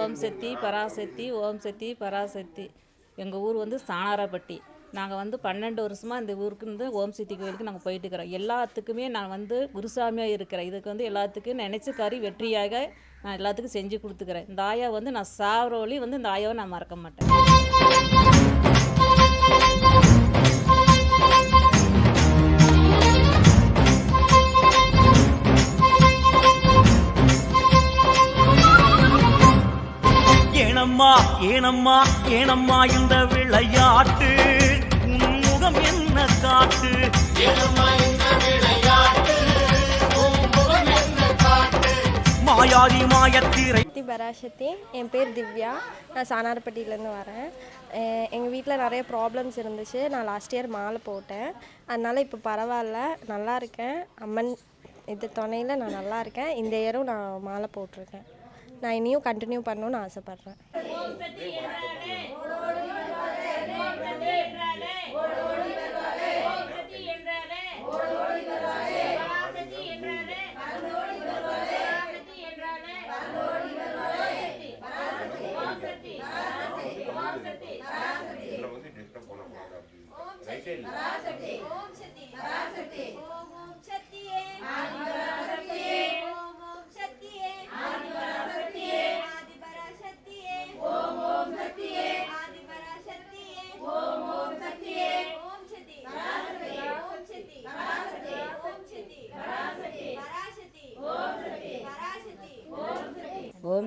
ஓம் சக்தி பராசக்தி ஓம் சக்தி பராசக்தி. எங்கள் ஊர் வந்து சாணாரப்பட்டி. நாங்கள் வந்து பன்னெண்டு வருஷமாக இந்த ஊருக்கு இருந்து ஓம் சக்தி கோயிலுக்கு நாங்கள் போயிட்டு இருக்கிறோம் எல்லாத்துக்குமே நான் வந்து குருசாமியாக இருக்கிறேன். இதுக்கு வந்து எல்லாத்துக்கும் நினச்ச கறி வெற்றியாக நான் எல்லாத்துக்கும் செஞ்சு கொடுத்துக்கிறேன். இந்த ஆயா வந்து நான் சாவரோலி வந்து இந்த ஆயாவை நான் மறக்க மாட்டேன். ஏனம்மா ஏனம்மா ஏனம்மா இந்த விளையாட்டு? உன் முகம் என்ன காட்டு? மாயாதி மாயத்திரை. சக்தி பராசக்தி என் பேர் திவ்யா. நான் சானார்பட்டியிலேருந்து வரேன். எங்கள் வீட்டில் நிறைய ப்ராப்ளம்ஸ் இருந்துச்சு. நான் லாஸ்ட் இயர் மாலை போட்டேன். அதனால் இப்போ பரவாயில்ல. நல்லா இருக்கேன். அம்மன் இது துணையில் நான் நல்லா இருக்கேன். இந்த இயரும் நான் மாலை போட்டிருக்கேன். நான் இனியும் கண்டினியூ பண்ணணும்னு ஆசைப்பட்றேன்.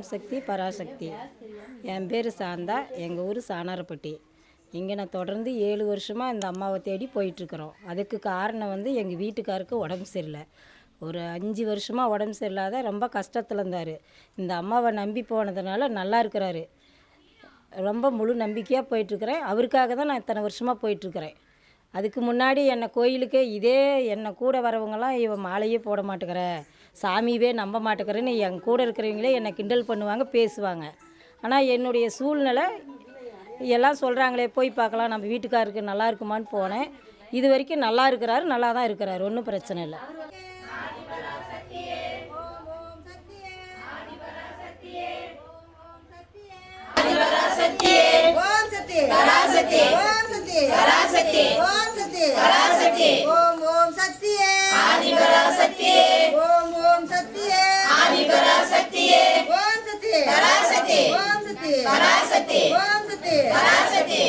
ஓம் சக்தி பராசக்தி. என் பேர் சாந்தா எங்கள் ஊர் சாணாரப்பட்டி. இங்கே நான் தொடர்ந்து ஏழு வருஷமாக இந்த அம்மாவை தேடி போயிட்டுருக்குறோம். அதுக்கு காரணம் வந்து எங்கள் வீட்டுக்காருக்கு உடம்பு சரியில்லை. ஒரு அஞ்சு வருஷமாக உடம்பு சரியில்லாத ரொம்ப கஷ்டத்தில் இருந்தார். இந்த அம்மாவை நம்பி போனதுனால நல்லா இருக்கிறாரு. ரொம்ப முழு நம்பிக்கையாக போயிட்டுருக்கிறேன். அவருக்காக தான் நான் இத்தனை வருஷமாக போயிட்டுருக்கிறேன். அதுக்கு முன்னாடி என்னை கோயிலுக்கே இதே என்னை கூட வரவங்களாம் இவன் மாலையே போட மாட்டேங்கிற. சாமியவே நம்ப மாட்டேக்கிறேன்னு என் கூட இருக்கிறவங்களே என்னை கிண்டல் பண்ணுவாங்க பேசுவாங்க. ஆனால் என்னுடைய சூழ்நிலை எல்லாம் சொல்கிறாங்களே போய் பார்க்கலாம் நம்ம வீட்டுக்காருக்கு நல்லா இருக்குமான்னு போனேன். இது வரைக்கும் நல்லா இருக்கிறாரு நல்லா தான் இருக்கிறாரு ஒன்றும் பிரச்சனை இல்லை. ஓம் சக்தி பராசக்தி ஓம் சக்தி பராசக்தி ஓம் சக்தி பராசக்தி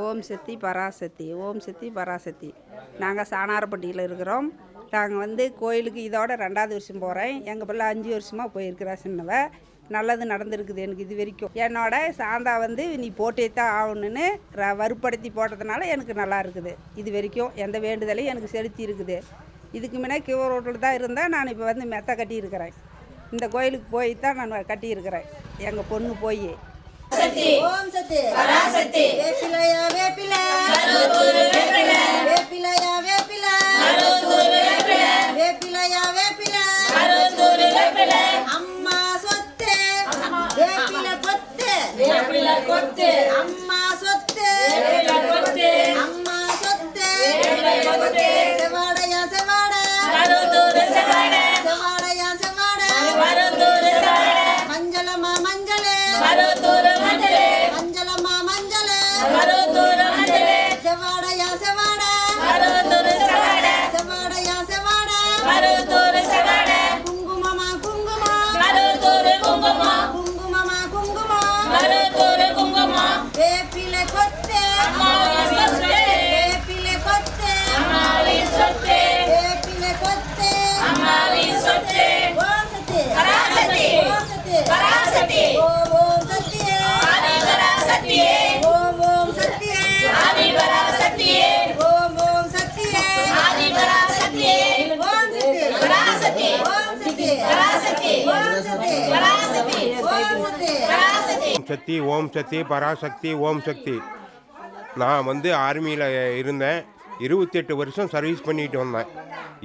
ஓம் சக்தி பராசக்தி. ஓம் சக்தி பராசக்தி நாங்கள் சாணாரப்பட்டியில் இருக்கிறோம். நாங்கள் வந்து கோயிலுக்கு இதோட ரெண்டாவது வருஷம் போகிறேன் எங்கள் பிள்ளை அஞ்சு வருஷமாக போயிருக்கிறா சின்னவ. நல்லது நடந்திருக்குது எனக்கு இது வரைக்கும். என்னோட சாந்தா வந்து நீ போட்டே தான் ஆகணுன்னு ர- வறுப்படுத்தி போட்டதுனால எனக்கு நல்லா இருக்குது. இது வரைக்கும் எந்த வேண்டுதலையும் எனக்கு செலுத்தி இருக்குது. இதுக்கு முன்னே கிவ ரோட்டில் தான் இருந்தால் நான் இப்போ வந்து மெத்த கட்டியிருக்கிறேன். இந்த கோயிலுக்கு போய் தான் நான் கட்டியிருக்கிறேன். எங்கள் பொண்ணு போய். ஓம் சக்தி. பராசக்தி. வேப்பிலையா வேப்பில. வேப்பிலையா வேப்பில. வேப்பிலையா வேப்பில. அம்மா சொத்து. வேப்பில கொத்து வேப்பில கொத்து அம்மா வேப்பிலை சக்தி ஓம் சக்தி பராசக்தி ஓம் சக்தி நான் வந்து ஆர்மியில் இருந்தேன் இருபத்தெட்டு வருஷம் சர்வீஸ் பண்ணிட்டு வந்தேன்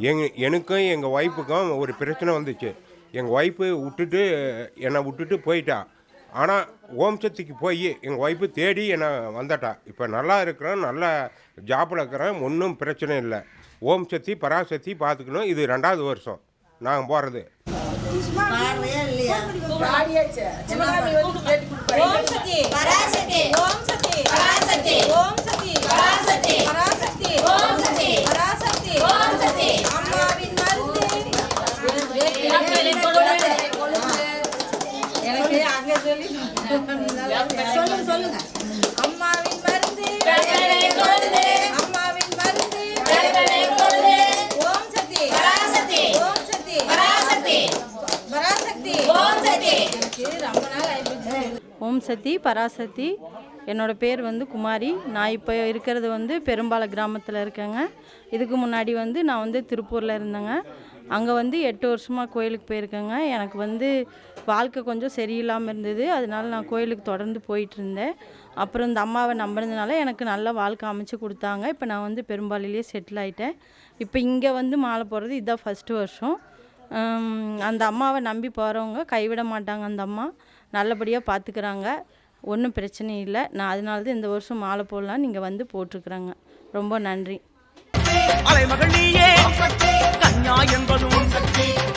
எங் எனக்கும் எங்கள் ஒய்ஃபுக்கும் ஒரு பிரச்சனை வந்துச்சு எங்கள் ஒய்ஃபு விட்டுட்டு என்னை விட்டுட்டு போயிட்டா ஆனால் ஓம் சக்திக்கு போய் எங்கள் ஒய்ஃபு தேடி என்னை வந்துட்டா இப்போ நல்லா இருக்கிறேன் நல்ல ஜாப்பில் இருக்கிறேன் ஒன்றும் பிரச்சனை இல்லை ஓம் சக்தி பராசக்தி பார்த்துக்கணும் இது ரெண்டாவது வருஷம் நாங்கள் போகிறது பார்வையா இல்லையா ஆடியாச்சு. சிவகாமி வந்து கேட்டு கொடுப்பா. ஓம் சக்தி பராசக்தி ஓம் சக்தி பராசக்தி ஓம் சக்தி பராசக்தி பராசக்தி ஓம் சக்தி பராசக்தி ஓம் சக்தி அம்மாவின் மருந்து எனக்கு அங்க சொல்லி சொல்லுங்க சொல்லுங்க. அம்மாவின் மருந்து கருணை கொழுந்து. அம்மாவின் மருந்து கருணை கொழுந்து. ஓம் சக்தி. பராசக்தி. ஓம் சக்தி. பராசக்தி. பராசக்தி. ஓம் சக்தி. ரொம்ப நாள் ஆயிப்போச்சு. ஓம் சக்தி பராசக்தி. என்னோட பேர் வந்து குமாரி. நான் இப்போ இருக்கிறது வந்து பெரும்பால கிராமத்தில் இருக்கேங்க. இதுக்கு முன்னாடி வந்து நான் வந்து திருப்பூரில் இருந்தேங்க. அங்கே வந்து எட்டு வருஷமாக கோயிலுக்கு போயிருக்கேங்க. எனக்கு வந்து வாழ்க்கை கொஞ்சம் சரியில்லாமல் இருந்தது. அதனால நான் கோயிலுக்கு தொடர்ந்து போயிட்டு இருந்தேன் அப்புறம் இந்த அம்மாவை நம்புறதுனால எனக்கு நல்ல வாழ்க்கை அமைச்சு கொடுத்தாங்க. இப்போ நான் வந்து பெரும்பாலிலேயே செட்டில் ஆகிட்டேன் இப்போ இங்கே வந்து மாலை போடுறது இதுதான் ஃபஸ்ட்டு வருஷம். அந்த அம்மாவை நம்பி போகிறவங்க கைவிட மாட்டாங்க அந்த அம்மா. நல்லபடியாக பார்த்துக்கிறாங்க ஒன்றும் பிரச்சனை இல்லை. நான் அதனால தான் இந்த வருஷம் மாலை போடலான்னு இங்கே வந்து போட்டிருக்குறாங்க. ரொம்ப நன்றி. அலைமகள் நீயே கன்யா என்பதும்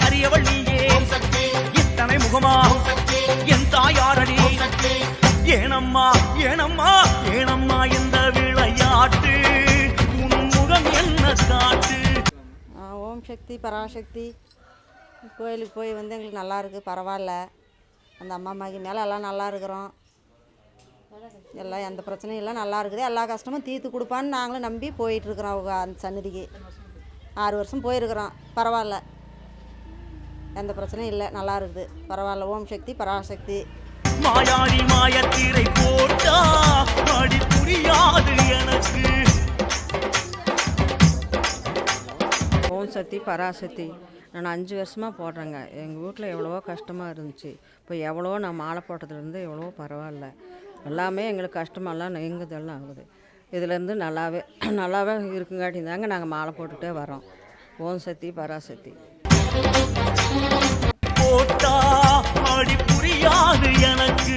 அரியவள் நீயே. இத்தனை முகமா? என் தாயாரடி. ஏனம்மா ஏனம்மா ஏனம்மா இந்த விளையாட்டு? உன் முகம் என்ன காட்டு? ஓம் சக்தி பராசக்தி. கோயிலுக்கு போய் வந்து எங்களுக்கு நல்லா இருக்குது பரவாயில்ல. அந்த அம்மா அம்மாக்கு மேலே எல்லாம் நல்லா இருக்கிறோம். எல்லாம் எந்த பிரச்சனையும் இல்லை. நல்லா இருக்குது. எல்லா கஷ்டமும் தீர்த்து கொடுப்பான்னு நாங்களும் நம்பி போயிட்டுருக்குறோம் அவங்க அந்த சன்னதிக்கு ஆறு வருஷம் போயிருக்கிறோம். பரவாயில்ல. எந்த பிரச்சனையும் இல்லை. நல்லா இருக்குது. பரவாயில்ல. ஓம் சக்தி பராசக்தி. மாயாடி மாயத்திரை போட்டா அடி புரியாது எனக்கு. ஓம் சக்தி பராசக்தி. நான் அஞ்சு வருஷமாக போடுறேங்க. எங்கள் வீட்டில் எவ்வளவோ கஷ்டமாக இருந்துச்சு. இப்போ எவ்வளவோ நான் மாலை போட்டதுலேருந்து எவ்வளவோ பரவாயில்ல. எல்லாமே எங்களுக்கு கஷ்டமெல்லாம் நீங்குதெல்லாம் ஆகுது. இதுலேருந்து நல்லாவே நல்லாவே இருக்குங்காட்டி தாங்க நாங்கள் மாலை போட்டுகிட்டே வரோம் ஓம் சக்தி பராசக்தி. போட்டா அடி புரியாது எனக்கு.